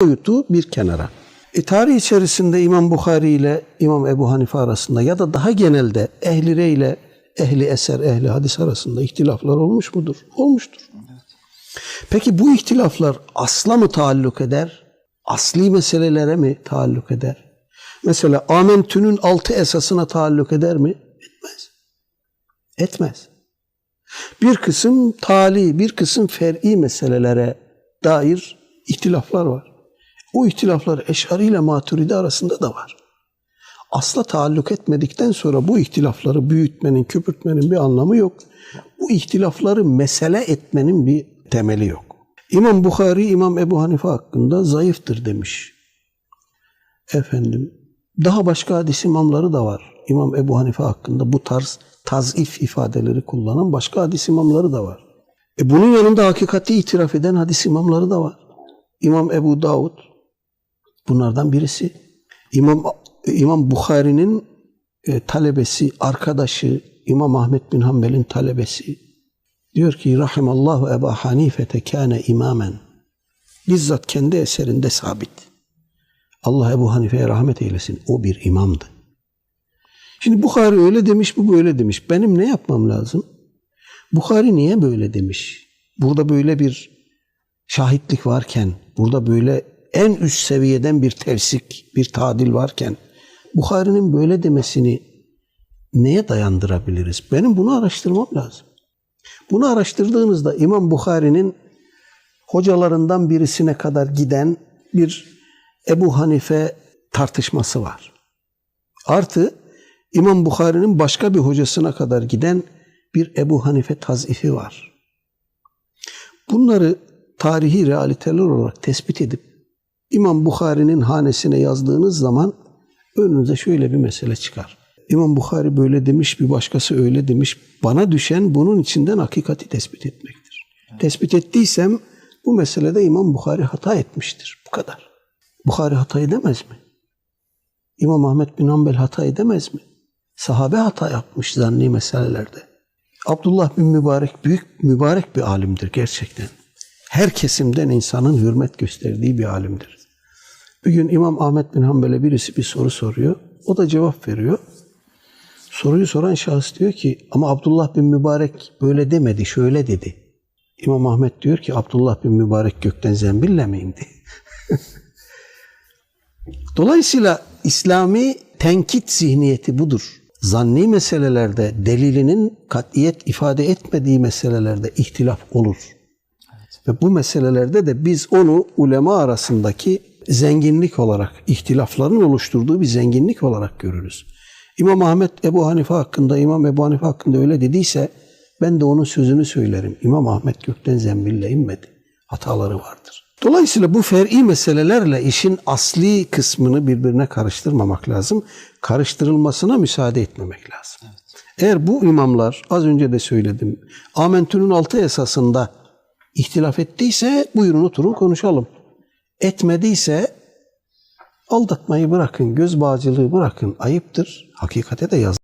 boyutu bir kenara. E, tarih içerisinde İmam Bukhari ile İmam Ebu Hanife arasında ya da daha genelde ehli rey ile ehli eser, ehli hadis arasında ihtilaflar olmuş mudur? Olmuştur. Peki bu ihtilaflar asla mı taalluk eder? Asli meselelere mi taalluk eder? Mesela Amentü'nün altı esasına taalluk eder mi? Etmez. Etmez. Bir kısım tali, bir kısım fer'i meselelere dair ihtilaflar var. O ihtilaflar Eş'ari ile Maturidi arasında da var. Asla taalluk etmedikten sonra bu ihtilafları büyütmenin, küpürtmenin bir anlamı yok. Bu ihtilafları mesele etmenin bir temeli yok. İmam Bukhari, İmam Ebu Hanife hakkında zayıftır demiş. Efendim, daha başka hadis imamları da var. İmam Ebu Hanife hakkında bu tarz tazif ifadeleri kullanan başka hadis imamları da var. E bunun yanında hakikati itiraf eden hadis imamları da var. İmam Ebu Davud bunlardan birisi. İmam İmam Bukhari'nin e, talebesi, arkadaşı İmam Ahmet bin Hanbel'in talebesi diyor ki rahimallahu Ebu Hanifete kâne imamen. Bizzat kendi eserinde sabit. Allah Ebu Hanife'ye rahmet eylesin. O bir imamdı. Şimdi Bukhari öyle demiş, bu böyle demiş. Benim ne yapmam lazım? Bukhari niye böyle demiş? Burada böyle bir şahitlik varken, burada böyle en üst seviyeden bir tevsik, bir tadil varken Bukhari'nin böyle demesini neye dayandırabiliriz? Benim bunu araştırmam lazım. Bunu araştırdığınızda İmam Bukhari'nin hocalarından birisine kadar giden bir Ebu Hanife tartışması var. Artı İmam Bukhari'nin başka bir hocasına kadar giden bir Ebu Hanife tazifi var. Bunları tarihi realiteler olarak tespit edip İmam Bukhari'nin hanesine yazdığınız zaman önünüze şöyle bir mesele çıkar. İmam Bukhari böyle demiş, bir başkası öyle demiş. Bana düşen bunun içinden hakikati tespit etmektir. Tespit ettiysem bu meselede İmam Bukhari hata etmiştir. Bu kadar. Bukhari hata edemez mi? İmam Ahmet bin Hanbel hata edemez mi? Sahabe hata yapmış zanni meselelerde. Abdullah bin Mübarek büyük mübarek bir alimdir gerçekten. Her kesimden insanın hürmet gösterdiği bir alimdir. Bir gün İmam Ahmet bin Hanbel'e birisi bir soru soruyor. O da cevap veriyor. Soruyu soran şahıs diyor ki ama Abdullah bin Mübarek böyle demedi, şöyle dedi. İmam Ahmet diyor ki Abdullah bin Mübarek gökten zembille mi indi? Dolayısıyla İslami tenkit zihniyeti budur. Zanni meselelerde delilinin katiyet ifade etmediği meselelerde ihtilaf olur. Ve bu meselelerde de biz onu ulema arasındaki zenginlik olarak, ihtilafların oluşturduğu bir zenginlik olarak görürüz. İmam Ahmet Ebu Hanife hakkında, İmam Ebu Hanife hakkında öyle dediyse ben de onun sözünü söylerim. İmam Ahmet gökten zembille inmedi. Hataları vardır. Dolayısıyla bu fer'i meselelerle işin asli kısmını birbirine karıştırmamak lazım. Karıştırılmasına müsaade etmemek lazım. Eğer bu imamlar az önce de söyledim. Amentü'nün altı esasında ihtilaf ettiyse buyurun oturun konuşalım. Etmediyse aldatmayı bırakın, göz bağcılığı bırakın. Ayıptır. Hakikate de yaz.